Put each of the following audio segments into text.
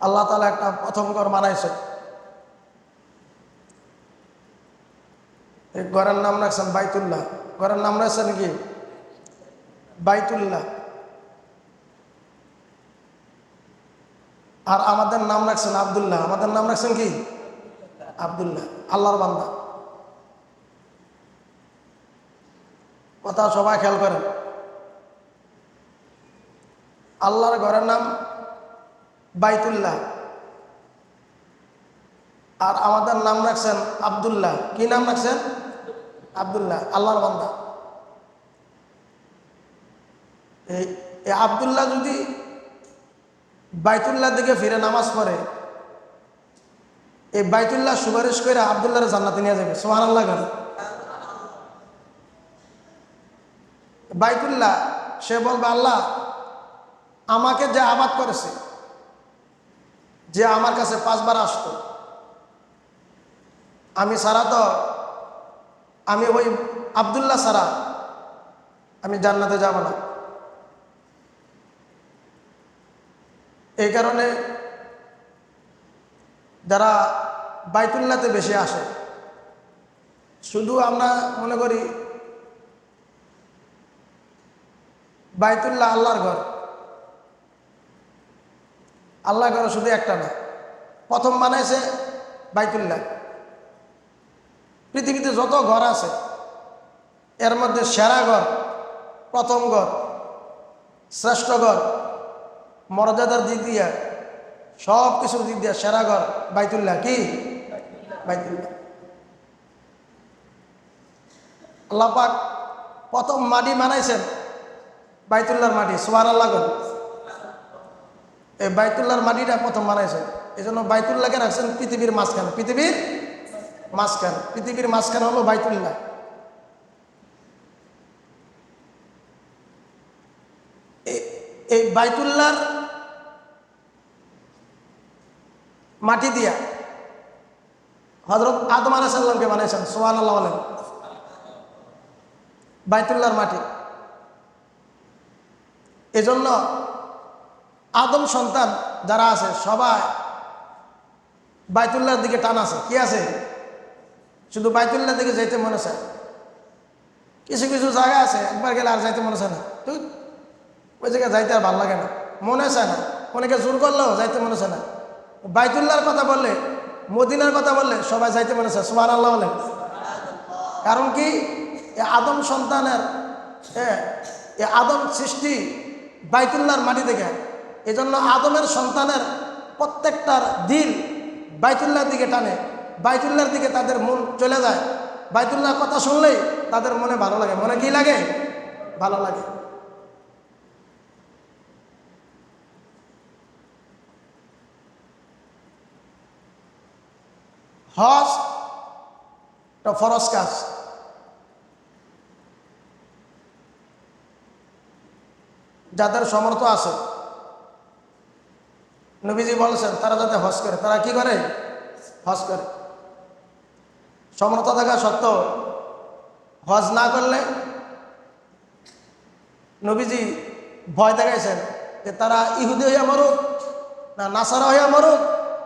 আল্লাহ তালা একটা প্রথম ঘর বানাইছে। এই ঘরের নাম রাখছেন বাইতুল্লাহ। ঘরের নাম রাখছেন কি? বাইতুল্লাহ। আর আমাদের নাম রাখছেন আবদুল্লাহ। আমাদের নাম রাখছেন কি? আবদুল্লাহ। আল্লাহর বান্দা। কথা সবাই খেয়াল করেন। আল্লাহর ঘরের নাম বাইতুল্লাহ। আর আমাদের নাম রাখছেন আবদুল্লাহ। কি নাম রাখছেন? আবদুল্লাহ, আল্লাহর বান্দা। এই আবদুল্লাহ যদি বাইতুল্লাহ দিকে ফিরে নামাজ পড়ে, এই বাইতুল্লাহ সুপারিশ করে আবদুল্লাহর জান্নাতে নিয়ে যাবে। সোহান আল্লাহ কেন? বাইতুল্লাহ, সে বলবে, আল্লাহ, আমাকে যে আবাদ করেছে যে আমার কাছে পাঁচবার আসতো। আমি সারা তো, আমি ওই আবদুল্লাহ সারা, আমি জান্নাতে যাব না। এই কারণে যারা বাইতুল্লাতে বেশি আসে, শুধু আমরা মনে করি বাইতুল্লাহ আল্লাহর ঘর। আল্লাহর ঘর শুধু একটা না। প্রথম বানাইছে বাইতুল্লাহ। পৃথিবীতে যত ঘর আছে, এর মধ্যে সেরা ঘর, প্রথম ঘর, শ্রেষ্ঠ ঘর, মর্যাদার দিক দিয়া সব কিছুর দিক দিয়া সেরা ঘর বাইতুল্লাহ কি? বাইতুল্লাহ। আল্লাহ পাক প্রথম মাটি বানাইছেন, বাইতুল্লাহর মাটি সোহার আল্লাহ এই বাইতুল্লাহর মাটিটা প্রথম বানাইছেন এই জন্য বাইতুল্লাহকে রাখছেন পৃথিবীর মাঝখানে। পৃথিবীর মাঝখানে। পৃথিবীর মাঝখানে হলো বাইতুল্লাহ। এ- এই বাইতুল্লাহর মাটি দিয়া হজরত আদম আলাইসাল্লামকে বানিয়েছেন সোহান আল্লাহ বলেন। বাইতুল্লাহর মাটি। এজন্য আদম সন্তান যারা আছে, সবাই বাইতুল্লাহর দিকে টান আছে। কি আছে? শুধু বাইতুল্লাহর দিকে যাইতে মনে চায় কিছু কিছু জায়গা আছে, একবার গেলে আর যাইতে মনে চায় না। তুই ওই জায়গায় যাইতে আর ভালো লাগে না। মনে চায় না? অনেকে জোর করলেও যাইতে মনে চায় না। বাইতুল্লাহর কথা বললে, মদিনার কথা বললে সবাই যাইতে মনে চায় সুমান আল্লাহ বলে কারণ কি? আদম সন্তানের হ্যাঁ আদম সৃষ্টি বাইতুল্লার মাটি থেকে। এজন্য আদমের সন্তানের প্রত্যেকটার দিল বাইতুল্লাহর দিকে টানে, বাইতুল্লাহর দিকে তাদের মন চলে যায়। বাইতুল্লাহর কথা শুনলেই তাদের মনে ভালো লাগে। মনে কি লাগে? ভালো লাগে। হজ ফরজ কাজ। যাদের সমর্থ আছে নবীজি বলছেন, তারা যাতে হজ করে, তারা কি করে? হজ করে। সমর্থ থাকা সত্ত্বেও হজ না করলে নবীজি ভয় দেখাইছেন যে তারা ইহুদি হইয়া মরুক না নাসারা হইয়া মরুক,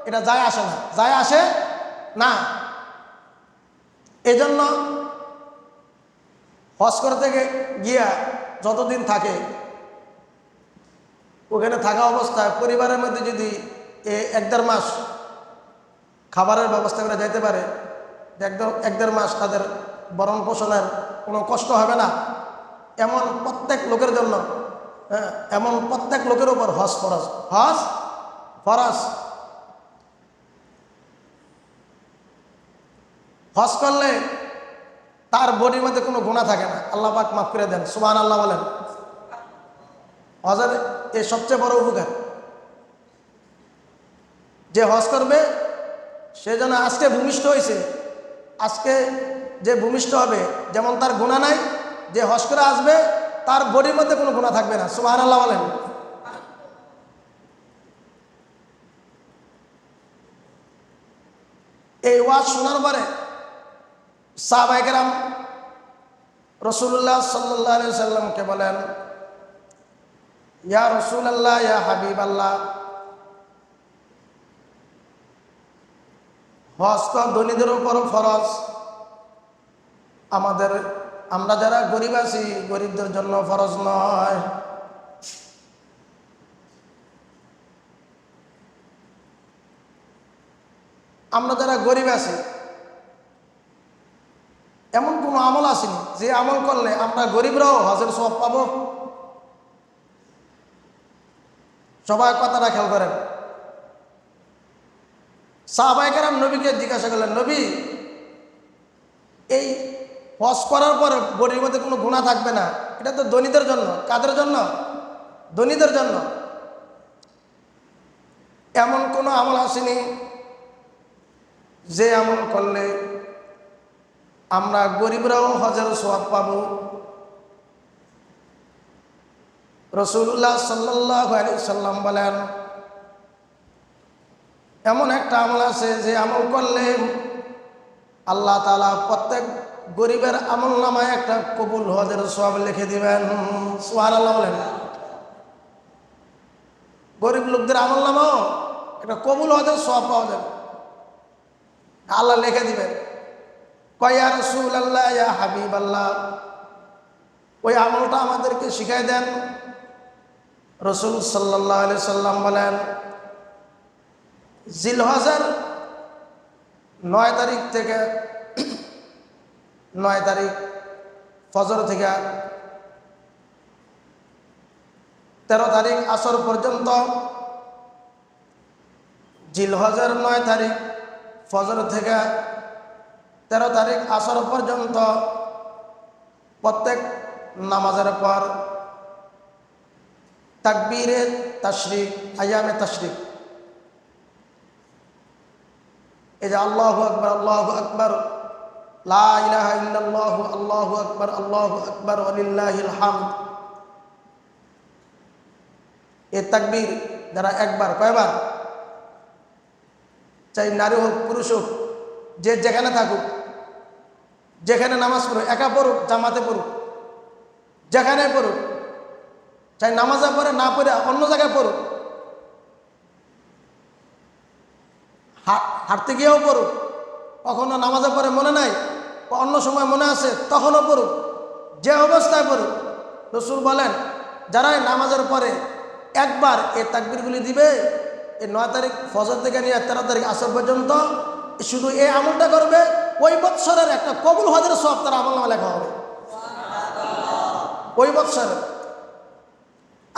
এটা যায় আসে না। যায় আসে না। এজন্য হজ করতে গিয়া যতদিন থাকে ওখানে থাকা অবস্থায় পরিবারের মধ্যে যদি এক দেড় মাস খাবারের ব্যবস্থা করে যাইতে পারে এক দেড়- এক দেড় মাস তাদের বরণ পোষণের কোনো কষ্ট হবে না। এমন প্রত্যেক লোকের জন্য হ্যাঁ এমন প্রত্যেক লোকের উপর হস ফরজ। হজ ফরজ। হজ করলে তার বডির মধ্যে কোনো গুণা থাকে না। আল্লাহ পাক মাফ করে দেন। সুবান আল্লাহ বলেন। হজের এ সবচেয়ে বড় উপকার। যে হজ করবে, সে যেন আজকে ভূমিষ্ঠ হয়েছে আজকে যে ভূমিষ্ঠ হবে, যেমন তার গুণা নাই, যে হজ করে আসবে, তার বডির মধ্যে কোনো গুণা থাকবে না। সুবাহ আল্লাহ বলেন। এই ওয়াজ শোনার পরে সাহবাইকেরাম রসুল্লাহ সাল্লাহ সাল্লামকে বলেন ইয়া রসুল আল্লাহ ইয়া হাবিব আল্লাহ হজ তো ধনীদের উপরও ফরজ। আমাদের, আমরা যারা গরিব আছি, গরিবদের জন্য ফরজ নয়। আমরা যারা গরিব আছি, এমন কোনো আমল আসেনি যে আমল করলে আমরা গরিবরাও হজের সব পাব। সবাই কথাটা খেয়াল করেন। সাহবাইকার নবীকে জিজ্ঞাসা করলেন, নবী, এই হজ করার পরে বডির মধ্যে কোনো গুণা থাকবে না? এটা তো ধনীদের জন্য। কাদের জন্য? ধনীদের জন্য। এমন কোনো আমল আসেনি যে আমল করলে আমরা গরিবরাও হজের সোয়াব পাব। রসুল্লাহ সাল্লাহ সাল্লাম বলেন, এমন একটা আমল আছে যে আমল করলে আল্লাহ তালা প্রত্যেক গরিবের আমল নামায় একটা কবুল হজের সব লিখে দিবেন। সোহান আল্লাহ বলেন। গরিব লোকদের আমল নামাও, একটা কবুল হজের সব পাওয়া যাবে। আল্লাহ লিখে দিবেন, কয়া রসুল আল্লাহ হাবিব আল্লাহ ওই আমলটা আমাদেরকে শিখাই দেন। রসুল সাল্লাহ আলি সাল্লাম বলেন, জিলহজার নয় তারিখ থেকে, নয় তারিখ ফজর থেকে তেরো তারিখ আসর পর্যন্ত জিলহজের নয় তারিখ ফজর থেকে তেরো তারিখ আসর পর্যন্ত প্রত্যেক নামাজের পর তাকবীরে তশরিক, আয়ামে তশরিক। এই যে আল্লাহ আকবর আল্লাহ আকবর লাহ আল্লাহ আকবর আল্লাহ আকবর আলিল্লাহিল হামদ। এ তাকবীর যারা একবার, কয়বার? চাই নারী হোক, পুরুষ হোক, যে যেখানে থাকুক, যেখানে নামাজ পড়ুক, একা পড়ুক, জামাতে পড়ুক, যেখানে পড়ুক চাই নামাজে পড়ে, না পড়ে, অন্য জায়গায় পড়ুক। হাঁটতে গিয়েও পড়ুক। কখনো নামাজে পড়ে মনে নাই অন্য সময় মনে আছে, তখনও পড়ুক। যে অবস্থায় পড়ুক, রসুল বলেন, যারাই নামাজের পরে একবার এই তাকবিরগুলি দিবে এই নয় তারিখ ফজর থেকে নিয়ে তেরো তারিখ আসর পর্যন্ত শুধু এই আমলটা করবে, ওই বৎসরের একটা কবুল হজের সব তার আমল নামা লেখা হবে। ওই বৎসরে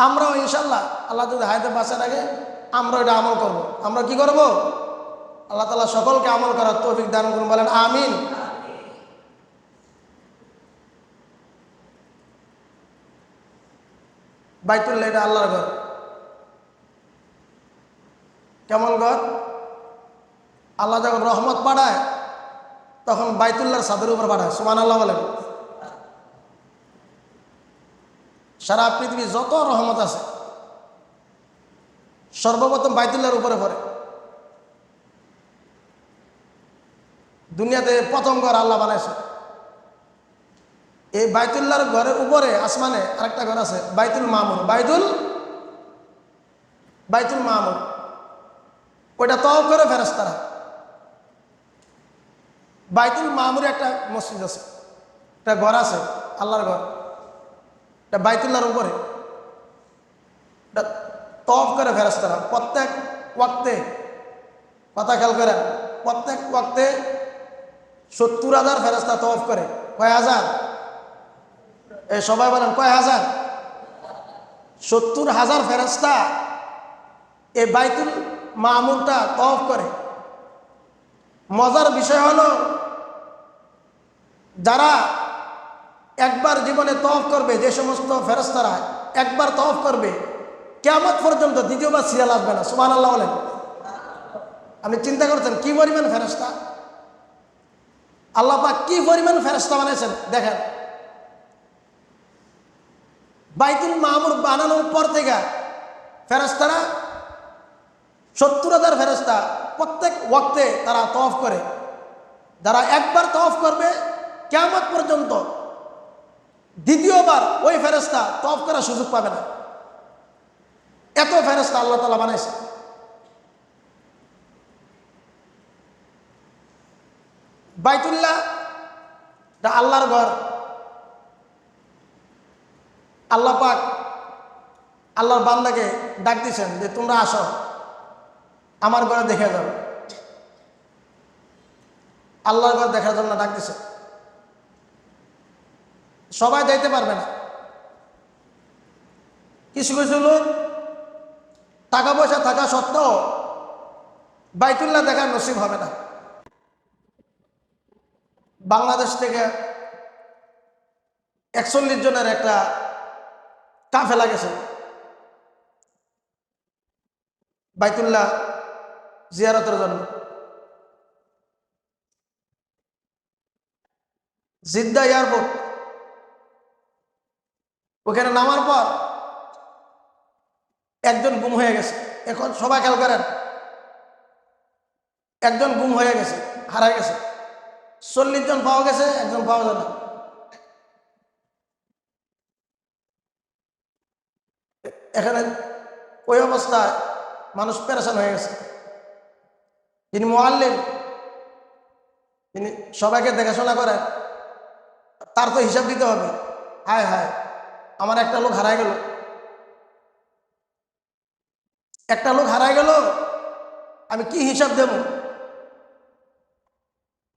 আমরাও ইনশাল্লাহ আল্লাহ যদি হায়তে বাঁচার আগে আমরা এটা আমল করব। আমরা কি করব? আল্লাহ তালা সকলকে আমল করার তৌফিক দান করুন, বলেন আমিন। বাইতুল্লাহ, এটা আল্লাহর ঘর। কেমন ঘর? আল্লাহ যখন রহমত পাঠায়, তখন বাইতুল্লাহর সাদের উপর পাঠায় সুমান আল্লাহ বলেন। সারা পৃথিবী যত রহমত আছে, সর্বপ্রথম বাইতুল্লার উপরে পড়ে। দুনিয়াতে প্রথম ঘর আল্লাহ বানাইছে। এই বাইতুল্লাহর ঘরের উপরে, আসমানে আরেকটা ঘর আছে, বাইতুল মামুর বাইতুল বাইতুল মামুর ওইটা তও করে ফেরস্তারা বাইতুল মামুরে একটা মসজিদ আছে, একটা ঘর আছে, আল্লাহর ঘর। এটা বাইতুল্লাহর উপরে। এটা তফ করে ফেরস্তারা প্রত্যেক ওয়াক্তে কথা খেয়াল করেন, প্রত্যেক ওয়াক্তে সত্তর হাজার ফেরস্তা তফ করে। কয় হাজার? এ সবাই বলেন, কয় হাজার? সত্তর হাজার ফেরস্তা এ বাইতুল মামুনটা তফ করে। মজার বিষয় হলো, যারা একবার জীবনে তফ করবে যে সমস্ত ফেরস্তারা একবার তফ করবে কেমন পর্যন্ত দ্বিতীয়বার সিরিয়াল আসবে না সুমান আল্লাহ বলেন। আপনি চিন্তা করছেন, কি পরিমাণ ফেরস্তা আল্লাহ পাক কি পরিমাণ ফেরস্তা বানিয়েছেন? দেখেন। বাইতুল মামুর বানানোর পর থেকে ফেরস্তারা সত্তর হাজার ফেরস্তা প্রত্যেক ওয়াক্তে তারা তফ করে। যারা একবার তফ করবে কেমন পর্যন্ত দ্বিতীয়বার ওই ফেরস্তা তফ করার সুযোগ পাবে না। এত ফেরস্তা আল্লাহ তালা বানাইছে। বাইতুল্লাহ আল্লাহর ঘর। আল্লাহ পাক আল্লাহর বান্দাকে ডাক দিছেন যে, তোমরা আসো, আমার ঘরে দেখে যাও। আল্লাহর ঘর দেখার জন্য ডাক দিছে সবাই যাইতে পারবে না। কিছু কিছু লোক টাকা পয়সা থাকা সত্ত্বেও বাইতুল্লাহ দেখার নসিব হবে না। বাংলাদেশ থেকে একচল্লিশ জনের একটা কাফেলা গেছে। বাইতুল্লাহ জিয়ারতের জন্য। জিদ্দা এয়ারপোর্ট ওখানে নামার পর একজন গুম হয়ে গেছে। এখন সবাই খেয়াল করেন, একজন গুম হয়ে গেছে হারায় গেছে। চল্লিশ জন পাওয়া গেছে, একজন পাওয়া না। এখানে ওই অবস্থায় মানুষ পেরেশান হয়ে গেছে। যিনি মোয়াল্লিম তিনি সবাইকে দেখাশোনা করেন, তার তো হিসাব দিতে হবে। হায় হায়। আমার একটা লোক হারায় গেল। একটা লোক হারায় গেল, আমি কি হিসাব দেব?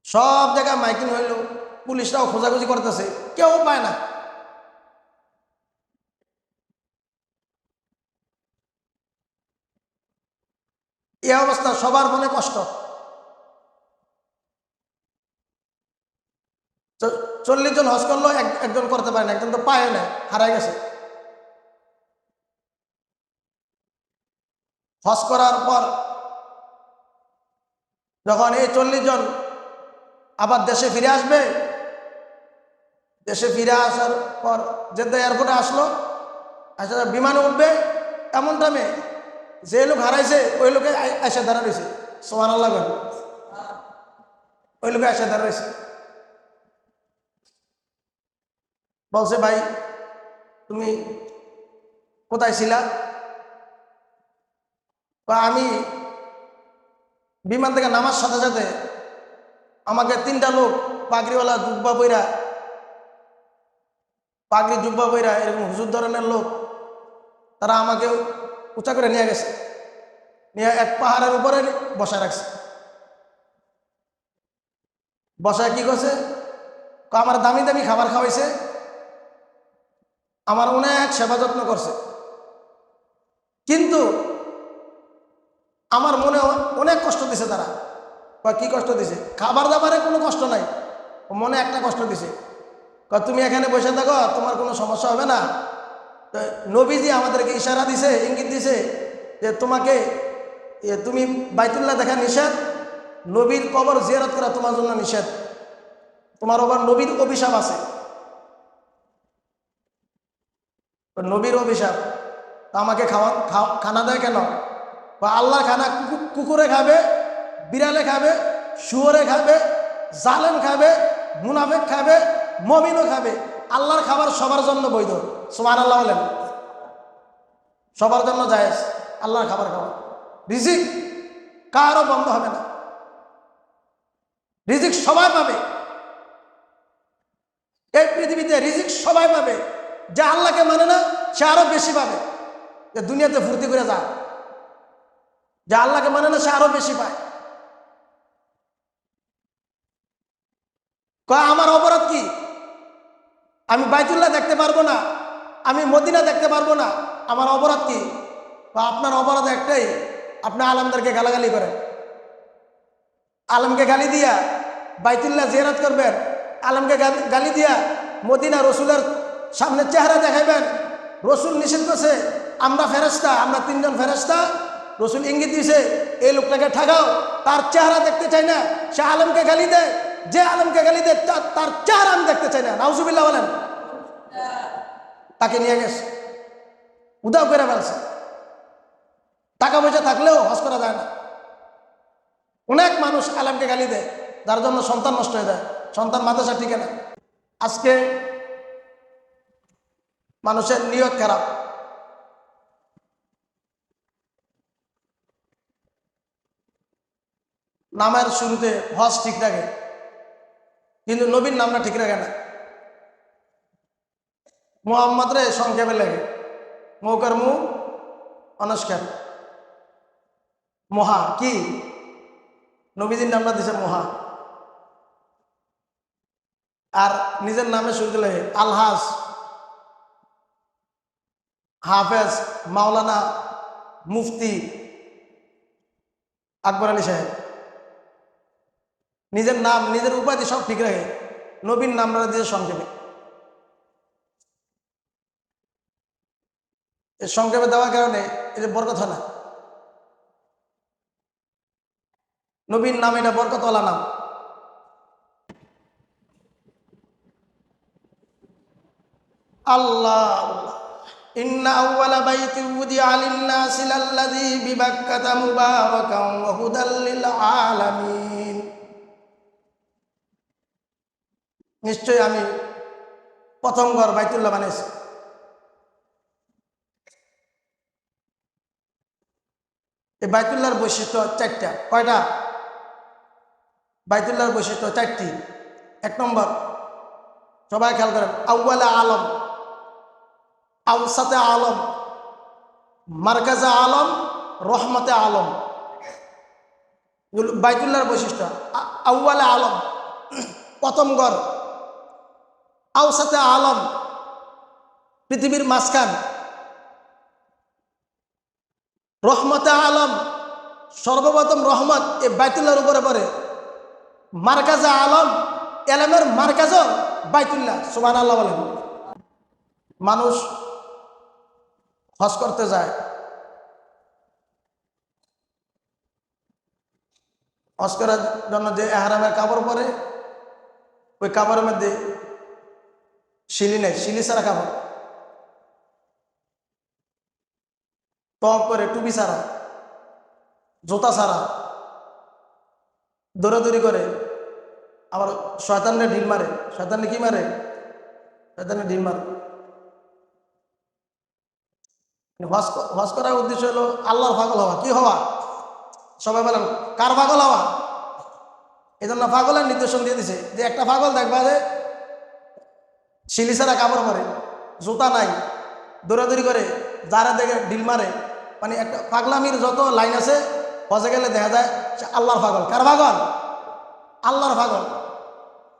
সব জায়গায় মাইকিং হইল, পুলিশরাও খোঁজাখুঁজি করতেছে, কেউ পায় না। এই অবস্থা সবার মনে কষ্ট। চল্লিশ জন হজ করল এক- একজন করতে পারে না, একজন তো পায় না, হারায় গেছে। হজ করার পর যখন এই চল্লিশ জন আবার দেশে ফিরে আসবে, দেশে ফিরে আসার পর জেদ্দা এয়ারপোর্টে আসলো, আসলে বিমানে উঠবে এমন টাইমে যে লোক হারাইছে, ওই লোকে আইসা দাঁড়া রয়েছে। সোহান আল্লাহ ওই লোকে আইসা দাঁড়া রয়েছে। বলছে, ভাই, তুমি কোথায় ছিলা? আমি বিমান থেকে নামার সাথে সাথে আমাকে তিনটা লোক পাগড়িওয়ালা জুব্বা বইরা পাগড়ি জুব্বা বইরা এরকম হুজুর ধরনের লোক, তারা আমাকে উঁচা করে নিয়ে গেছে, নিয়ে এক পাহাড়ের উপরে বসায় রাখছে। বসায় কি করছে? আমার দামি দামি খাবার খাওয়াইছে। আমার অনেক সেবা যত্ন করছে। কিন্তু আমার মনে অনেক কষ্ট দিছে তারা। কয়, কি কষ্ট দিছে? খাবার দাবারে কোনো কষ্ট নাই। মনে একটা কষ্ট দিছে। তুমি এখানে বসে থাকো, তোমার কোনো সমস্যা হবে না। নবীজি আমাদেরকে ইশারা দিছে, ইঙ্গিত দিছে যে তোমাকে তুমি বাইতুল্লাহ দেখা নিষেধ, নবীর কবর জিয়ারত করা তোমার জন্য নিষেধ। তোমার আবার নবীর অভিশাপ আছে তো নবীর অভিশাপ। আমাকে খাওয়া খাও- খানা দেয় কেন? বা আল্লাহ খানা কুকুরে খাবে, বিড়ালে খাবে, শুয়োরে খাবে, জালেম খাবে, মুনাফেক খাবে, মমিনও খাবে। আল্লাহর খাবার সবার জন্য বৈধ। সোমান আল্লাহ বলেন। সবার জন্য জায়েজ, আল্লাহর খাবার খাওয়া। রিজিক কারও বন্ধ হবে না। রিজিক সবাই পাবে। এই পৃথিবীতে রিজিক সবাই পাবে। যে আল্লাহকে মানে না, সে আরও বেশি পাবে। যে দুনিয়াতে ফুর্তি করে যায় যে আল্লাহকে মানে না, সে আরও বেশি পায়। কয়, আমার অপরাধ কি? আমি বাইতুল্লাহ দেখতে পারব না, আমি মদিনা দেখতে পারব না, আমার অপরাধ কি? বা আপনার অপরাধ একটাই, আপনি আলমদারকে গালাগালি করেন। আলমকে গালি দিয়া বাইতুল্লাহ জিয়ারত করবেন, আলমকে গালি দিয়া মদিনা রসুলের সামনে চেহারা দেখাইবেন। রসুল নিষেধ করছে, আমরা ফেরেস্তা আমরা তিনজন ফেরেস্তা রসুল ইঙ্গিত দিছে, এই লোকটাকে ঠাকাও, তার চেহারা দেখতে চাই না, সে আলমকে গালি দেয়। যে আলমকে গালি দেয় তার চেহারা আমি দেখতে চাই না। নাউজুবিল্লাহ বলেন। তাকে নিয়ে গেছে। উদাও করে ফেলছে। টাকা পয়সা থাকলেও হজ করা যায় না। অনেক মানুষ আলমকে গালি দেয়, যার জন্য সন্তান নষ্ট হয়ে যায়, সন্তান মাদ্রাসা টিকে না আজকে মানুষের নিয়ত খারাপ। নামের শুরুতে হজ ঠিক থাকে কিন্তু নবীর নামটা ঠিক রাখে না। মোহাম্মদ রে সংক্ষেপে লেগে মৌকার মু অনস্কার মহা কি? নবীজির নামটা দিছে মহা। আর নিজের নামে শুরু লেগে আলহাস হাফেজ মাওলানা মুফতি আকবর আলী সাহেব। নিজের নাম, নিজের উপাধি সব ঠিক রাখে নবীন নামটা দিয়ে সংক্ষেপে। সংক্ষেপে দেওয়ার কারণে এটা বরকত হয় না। নবীন নাম এটা বরকতওয়ালা নাম। আল্লাহ আল্লাহ। إن أول بيت وضع للناس للذي ببكة مباركا وهدى للعالمين নিশ্চয় আমি প্রথম ঘর বাইতুল্লাহ বানিয়েছি এই বাইতুল্লাহর বৈশিষ্ট্য চারটা কয়টা বাইতুল্লাহর বৈশিষ্ট্য চারটি এক নম্বর সবাই খেয়াল করেন আউ্বালা আলম আউসাতে আলম, মার্কাজা আলম, রহমতে আলম। বাইতুল্লাহর বৈশিষ্ট্য আউ্বালে আলম, প্রথম গড়। আউসাতে আলম, পৃথিবীর মাঝখান। রহমতে আলম, সর্বপ্রথম রহমত এই বাইতুল্লাহর উপরে পড়ে। মার্কাজা আলম, এলমের মার্কাজও বাইতুল্লাহ সুবান আল্লাহ মানুষ হজ করতে যায়। হজ করার জন্য যে এহারামের কাপড় পরে, ওই কাপড়ের মধ্যে শিলি নেই, শিলি ছাড়া কাপড়। টপ করে টুপি ছাড়া, জুতা ছাড়া, দৌড়াদৌড়ি করে, আবার শয়তানরে ঢিল মারে। শয়তানে কি মারে? শয়তানে ঢিল মারে। ক- হজ করার উদ্দেশ্য হলো আল্লাহর পাগল হওয়া। কি হওয়া? সবাই বলেন, কার পাগল হওয়া? এই জন্য পাগলের নির্দেশন দিয়ে দিছে যে একটা পাগল দেখবা যে শিলিসারা কাপড় পরে জুতা নাই, দৌড়াদৌড়ি করে, যারা দেখে ডিল মারে। মানে একটা পাগলামির যত লাইন আছে, হজে গেলে দেখা যায় সে আল্লাহর পাগল। কার পাগল? আল্লাহর পাগল।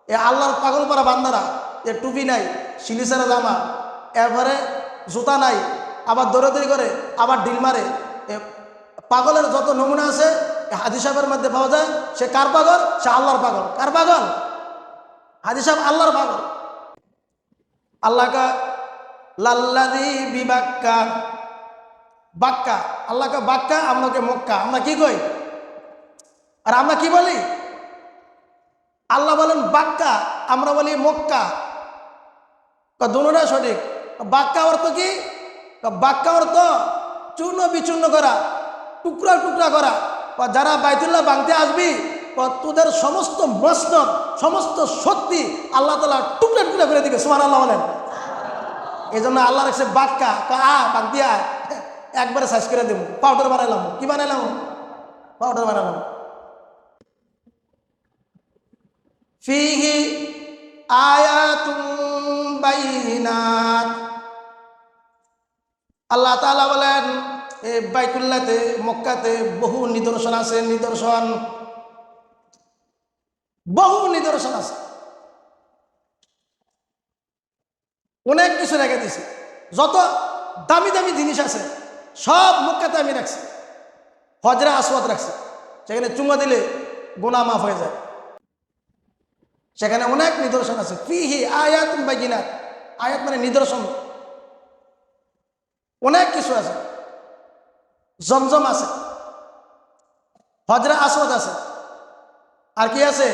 এ আল্লাহর পাগল পারা বান্দারা, এ টুপি নাই শিলিসারা জামা, এরপরে জুতা নাই আবার দৌড়াদৌড়ি করে, আবার ডিল মারে। পাগলের যত নমুনা আছে হাদি সাহেবের মধ্যে পাওয়া যায়, সে কার পাগল? সে আল্লাহর পাগল। কার পাগল? হাদি সাহেব আল্লাহর পাগল। আল্লাহ কা লাল্লাদি বিবাক্কা বাক্কা। আল্লাহ কা বাক্কা, আমরাকে মক্কা। আমরা কি কই? আর আমরা কি বলি? আল্লাহ বলেন বাক্কা, আমরা বলি মক্কা। দুটা সঠিক। বাক্কা অর্থ কি? বাক্কা অর্থ চূর্ণ বিচূর্ণ করা, টুকরা টুকরা করা। বা যারা বাইতুল্লাহ বাংতে আসবি তোদের সমস্ত মসনদ, সমস্ত শক্তি আল্লাহ তালা টুকরা টুকরা করে দিবে সুমান আল্লাহ বলেন। এই জন্য আল্লাহ রাখছে বাক্কা আ বাগ দিয়া, একবারে সাইজ করে দেবো। পাউডার বানাইলাম, কি বানাইলাম? পাউডার বানালাম ফিহি বাইনাত। আল্লাহ তাআলা বলেন এই বাইতুল্লাতে, মক্কাতে বহু নিদর্শন আছে, নিদর্শন। বহু নিদর্শন আছে। অনেক কিছু রেখে দিছে যত দামি দামি জিনিস আছে, সব মক্কাতে আমি রাখছি। হজরা আসওয়াদ রাখছি। সেখানে চুমা দিলে গোনা মাফ হয়ে যায়। সেখানে অনেক নিদর্শন আছে। ফিহি আয়াত বাইকিনাত আয়াত মানে নিদর্শন। অনেক কিছু আছে। জমজম আছে। হজরা আসওয়াদ আছে। আর কি আছে?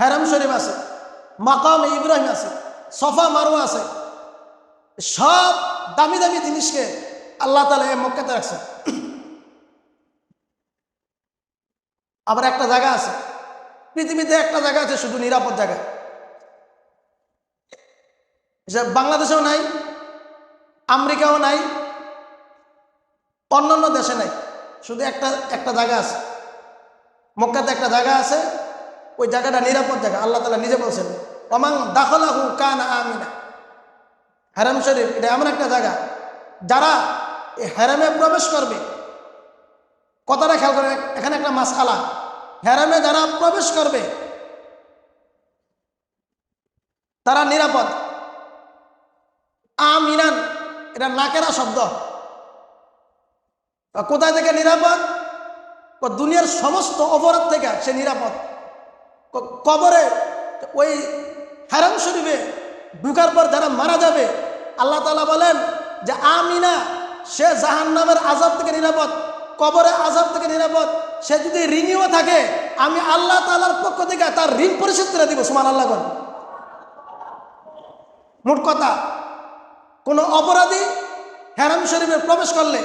হেরাম শরীফ আছে। মাকাম ইব্রাহিম আছে। সফা মারোয়া আছে। সব দামি দামি জিনিসকে আল্লাহ তালা মক্কাতে রাখছে। আবার একটা জায়গা আছে। পৃথিবীতে একটা জায়গা আছে, শুধু নিরাপদ জায়গা। বাংলাদেশেও নাই আমেরিকাও নাই, অন্যান্য দেশে নাই। শুধু একটা একটা জায়গা আছে। মক্কাতে একটা জায়গা আছে, ওই জায়গাটা নিরাপদ জায়গা, আল্লাহ তালা নিজে বলছেন অমাং দাখলাহু কান আমিনা। হারাম শরীফ, এটা এমন একটা জায়গা, যারা এই হ্যারামে প্রবেশ করবে। কথাটা খেয়াল করে এখানে একটা মাস আলা হ্যারামে যারা প্রবেশ করবে, তারা নিরাপদ। আমিনান এটা নাকেরা শব্দ। কোথায় থেকে নিরাপদ? দুনিয়ার সমস্ত অপরাধ থেকে সে নিরাপদ। কবরে ওই হারাম শরীফে ঢুকার পর যারা মারা যাবে, আল্লাহ তালা বলেন যে আমিনা, সে জাহান নামের আজাব থেকে নিরাপদ, কবরে আজাব থেকে নিরাপদ। সে যদি ঋণীও থাকে, আমি আল্লাহ তালার পক্ষ থেকে তার ঋণ পরিশোধ করে দিব সুমান আল্লাহ মোট কথা কোনো অপরাধী হ্যারাম শরীফে প্রবেশ করলে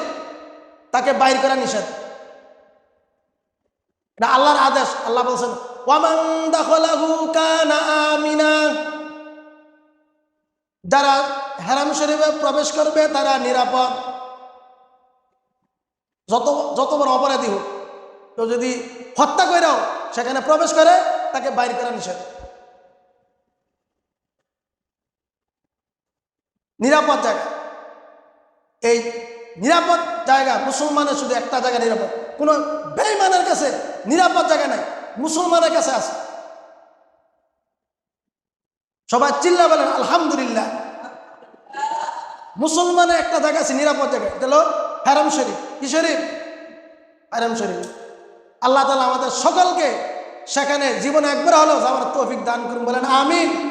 তাকে বাইর করা নিষেধ। এটা আল্লাহর আদেশ। আল্লাহ বলছেন যারা হারাম শরীফে প্রবেশ করবে, তারা নিরাপদ। যত যত বড় অপরাধী হোক তো যদি হত্যা করেও সেখানে প্রবেশ করে, তাকে বাইর করা নিষেধ। নিরাপদ জায়গা। এই নিরাপদ জায়গা, মুসলমানের শুধু একটা জায়গা নিরাপদ। কোনো বেইমানের কাছে নিরাপদ জায়গা নাই, মুসলমানের কাছে আছে। সবাই চিল্লা বলেন, আলহামদুলিল্লাহ। মুসলমানের একটা জায়গা আছে, নিরাপদ জায়গা। হলো হারাম শরীফ। কি শরীফ? হারাম শরীফ। আল্লাহ তালা আমাদের সকলকে সেখানে জীবনে একবার হলো আমার তৌফিক দান করুন, বলেন, আমিন।